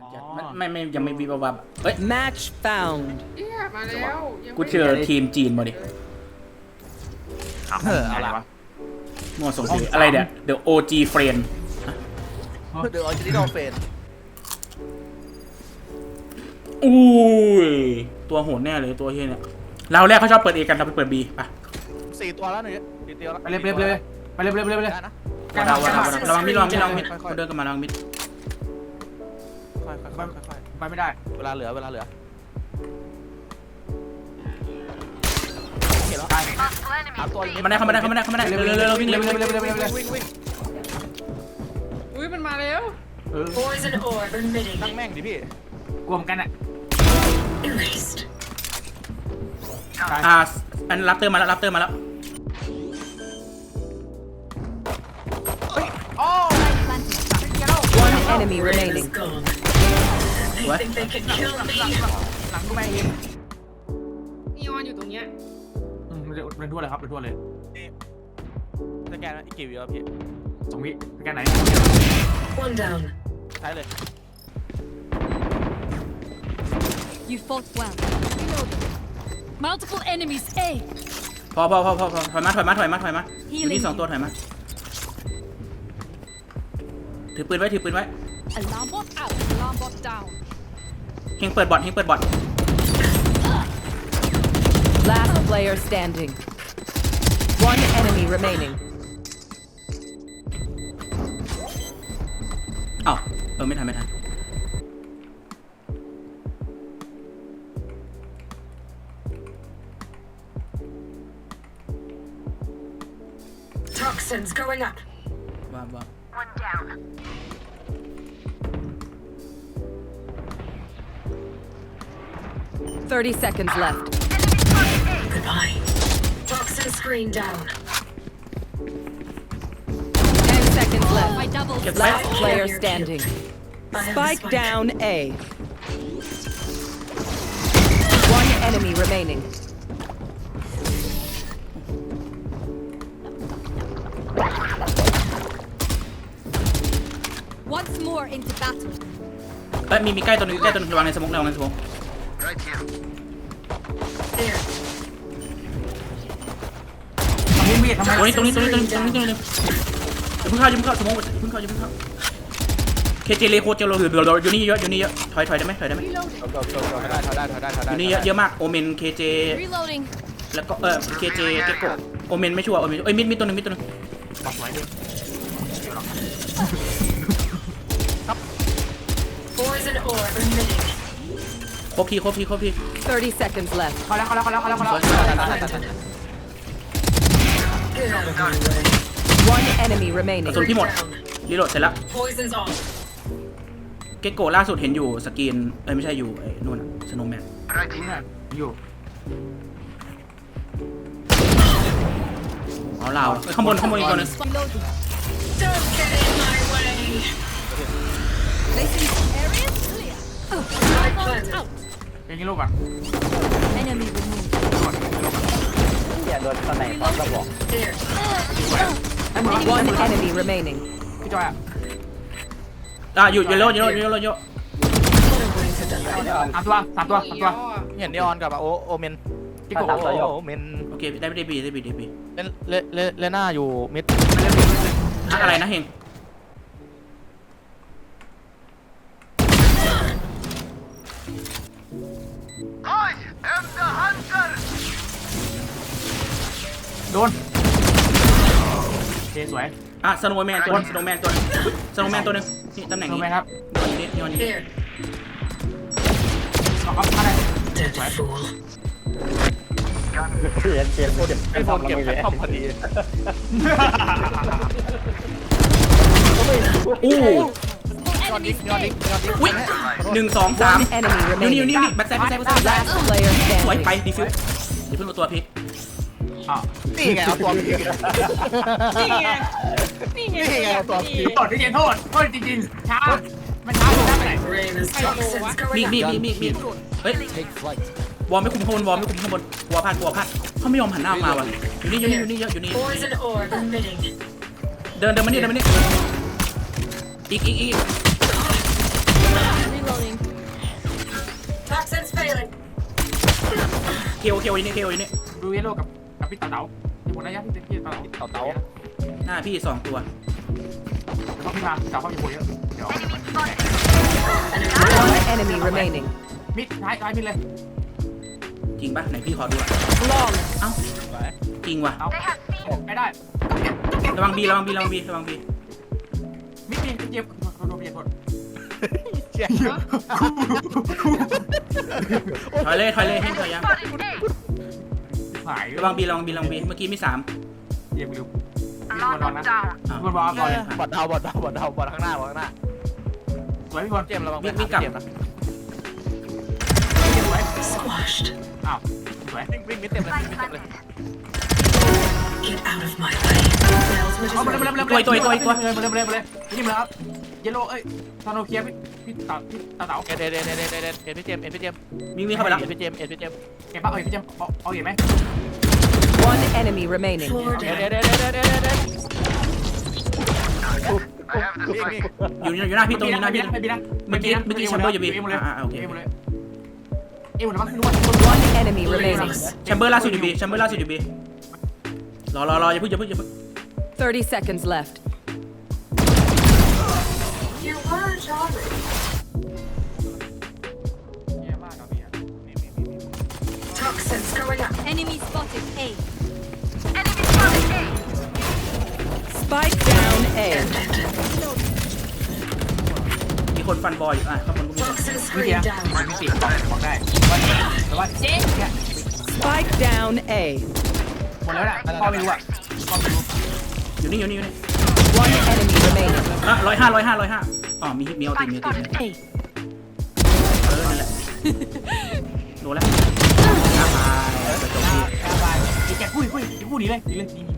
มันจะอ๋อมันไม่ไม่ยังไม่วิบวับเฮ้ย Match found. เอี้ยมาแล้วยังกูไม่เจอทีมจีนมาดิเออเอาละมั่วส่งสีอะไรเนี่ย The OG Friend เดี๋ยวออริจินอลเฟนอุ้ย ตัวโหดแน่เลยตัวเฮียเนี่ยเราแรกเขาชอบเปิดเอกันเราไปเปิดบีไปสี่ตัวแล้วหนึ่งสี่ตัวแล้วไปเร็วไปเร็วไปเร็วไปเร็วไปเร็วไปเร็วได้นะกันเรากันเรากันระวังมิดระวังมิดระวังมิดค่อยๆเขาเดินกันมาระวังมิด ค่อยๆค่อยๆค่อยไปไม่ได้ ๆเวลาเหลือเวลาเหลือเห็นแล้วสามตัวอีกเขามาได้เขามาได้เขามาได้เขามาได้เร็วเร็วเร็วเร็ววิ่งเร็วเร็เร็ววเร็วเร็วเร็วเร็ววิ่งวิ่งอุ้ยมันมาแล้ว เออ Poison orb emitting. ตั้งแม่งดิพี่กลัวมกันอะ Erased. อ่าอันรับเตอร์มาแล้วรับเตอร์มาแล้ว One enemy Rain remaining. is gone. They What? think they can kill me. หลังกูแม่เองนีออนอยู่ตรงเนี้ยอืมเดินทั่วเลยครับเดินทั่วเลยสแกนอีกกี่วิวพี่สองวิไปกันไหน One down. ใช้เลย You fought well. Multiple enemies. A. พอพอพอพอพอถอยมาถอยมาถอยมาถอยมาอยู่นี่สองตัวถอยมา ถือปืนไว้ถือปืนไว้ Alarm bot out. Alarm bot down. เฮงเปิดบอทเฮงเปิดบอท Last player standing. One enemy remaining. เอ้าเออไม่ทันไม่ทัน Toxins going up. ว่าว่า One down. Thirty seconds left. Goodbye. Toxin screen down. Ten seconds My left. double. เก็บไว้ Last player standing. I have Spike the down A. One enemy remaining. Once more into battle. เอ้ยมีมีใกล้ตัวหนึงใกล้ตัวหนึงระวังในสมองระวังในสม อง There. ทำมีดมีดทำไมตรงนี้ตรงนี้ตรงนี้ตรงนี้ตรงนี้ตรงนี้อย่าเพิ่งเข้าอย่าเพิ่งเข้าสมองอย่าเพิ่งเข้าอย่าเพิ่งเข้าเคเจเลโคเจโรอยู่อยู่นี่เยอะอยู่นี่เยอะถอยถอยได้ไหมถอยได้ไหม Reloading. ถอยได้ถอยได้ถอยได้ถอยอได้ยู่นี่เยอะเยอะมากโอเมนเคเจ Reloading. แล้วก็เออเคเจเกโกโอเมนไม่ชัวร์โอเมนเอ้ยมิดมิดตัวหนึงมิดตัวหนึงบอกสวยดิ Poison orb emitting. ครบทีครบทีครบที Thirty seconds left. เข้าแล้วเข้าแล้วเข้าแล้วเข้าแล้วเข้าแล้ว Get out of my way. One enemy remaining. ส่วนพี่หมด Down. รีโหลดเสร็จแล้ว Poison's off. เกโกล่าสุดเห็นอยู่สกรีนเอ้ยไม่ใช่อยู่ไอ้นู่นสโนว์แมนอยู่เอาเราเอ้ยข้างบนข้างบนอีกตัวหนึง Reloading. Don't get in my way. Placing areas clear. I planted. Out. เป็นยังลูกก่อน Enemy removed. There. ไอ้หมด One enemy remaining. พี่จอยอะอะอยู่อยู่โลอยู่โลอยู่โลอยู่โลสามตัวสามตัวสามนีตัวออนเห็นนีออนกับโอโอเมนจิ๊กโก้โอเมนโอเคได้ได้บีได้บีได้บีเลเลเลเลน่าอยู่มิดอะอะไรนะเฮง โดนโอเคสวย อะสโนว์แมนตัวนึงสโนว์แมนตัวนึงสโนว์แมนตัวนึงนี่ตำแหน่งโดนนี้ไหมครับนี่นี่นี่นี่ There. เอาครับอะไร Dead fool. ไอ้คนเก็บแพททอมพอดี อู้ ยอดดิ Enemies ยอดดิ A. ยอดดิวิหนึ่งสองสาม One enemy อยู่นี่อยู่ remaining. นี่อยู่นี่แบ็คไซด์แบ็คไซด์แบ็คไซด์ Last player สวย standing. ไปดีฟิวเดี๋ยวเพิ่งรู้ตัวพี่อ้าวนี่ไงเอาตัวพี่ นี่ไง นี่ไงนี่ไงเอาตัวพี่โทษพี่เจนโทษโทษจริงๆช้า มันช้าไปไหน Rain is toxins มี going มี up. มีมีมีเฮ้ยวอร์มไม่คุมข้างบนวอร์มไม่คุมข้างบนกลัวพลาดกลัวพลาดเขาไม่ยอมหันหน้ามาว่ะอยู่นี่อยู่นี่อยู่นี่เยอะอยู่นี่ Poison orb emitting. เดินเดินมานี่เดินมานี่อีกอีกอีก เคโอเคโออยู่นี่เคโออยู่นี่ดูเยลโล่กับกับพี่เต๋าเต๋าที่หมดระยะที่พี่เต๋าเต๋าเต๋าหน้าพี่สองตัวเขาพี่มาเต๋าเขาอยู่บนเยอะเดี๋ยว One enemy remaining. มิดท้ายท้ายมิดเลยจริงปะไหนพี่ขอดูอะ Long. เอ้าจริงว่ะเอาไม่ได้ระวังบีระวังบีระวังบีระวังบีมิดเจ็บเจ็บโดนเจ็บหมดเชี่ย ถอยเลยถอยเลยให้ถอยยังหายระวังบีระวังบีระวังบีเมื่อกี้มีสามเจ็บลืมพี่บอลนะอ้าวพี่บอลก่อนเลยบอดดาวบอดดาวบอดดาวบอดข้างหน้าบอดข้างหน้าสวยพี่บอลเจมส์ระวังมีไปมีหากลับเจมส์นะสวย Squashed. อ้าวสวยวิ่งวิ่งมิดเต็มเลยมิดเต็มเลย Get out of my way. My ultimate เอา is ไปเลยไป ready. เลยไปเลยไปเลยไปเลยไปเลยไปเลยนี่มาแล้ว เยลโล่เอ้ยซานโนเคียพี่พี่เต๋าพี่เต๋าเอ็นเอ็นเอ็นเอ็นเอ็นเอ็นเอ็นพี่เจมส์เอ็นพี่เจมส์มีมีเข้าไปแล้วเอ็นพี่เจมส์เอ็นพี่เจมส์เก็บปะเอ้ยพี่เจมเอาเอาเห็นไหม One enemy remaining. Four เอ็น down. เอ็นเอ็นเอ็นเอ็นเอ็นเอ็นวิ่งวิ่งอยู่อยู่หน้าพี่ตรงอยู่หน้าพี่ ไม่บีนะเมื่อกี้เมื่อกี้แชมเบอร์อยู่บีเอ็มเลยอ่าอ่าโอเค เอ็มเลยเอ็มเลยมั้งขึ้นว่า One enemy remaining. แชมเบอร์ล่าสุดอยู่บีแชมเบอร์ล่าสุดอยู่บีรอรอรออย่าเพิ่งอย่าเพิ่งอย่าเพิ่ง30 seconds left. You were charming. แย่มากครับพี่ Toxins going up. Enemy spotted. A. Spike down A. Ended. มีคนฟันบอยอยู่อ่ะข้างบนก็มีคน Toxin พี่เดีย screen มัน down. มีติดบอกได้แต่ว่าเจ๊เนี่ย Spike down A. หมดแล้วแหละพ่อไม่รู้อ่ะพ่อไม่รู้ อยู่นี่อยู่นี่อยู่นี่ One enemy remaining. อะร้อยห้าร้อยห้าร้อยห้าอ๋อมีมีเอาตีมีเอาตี A. เออนั่นแหละโดนแล้วน้าไปจบที่แอบไปไอ้แกพูดพูดพูดหนีเลยหนีเลยหนีหนี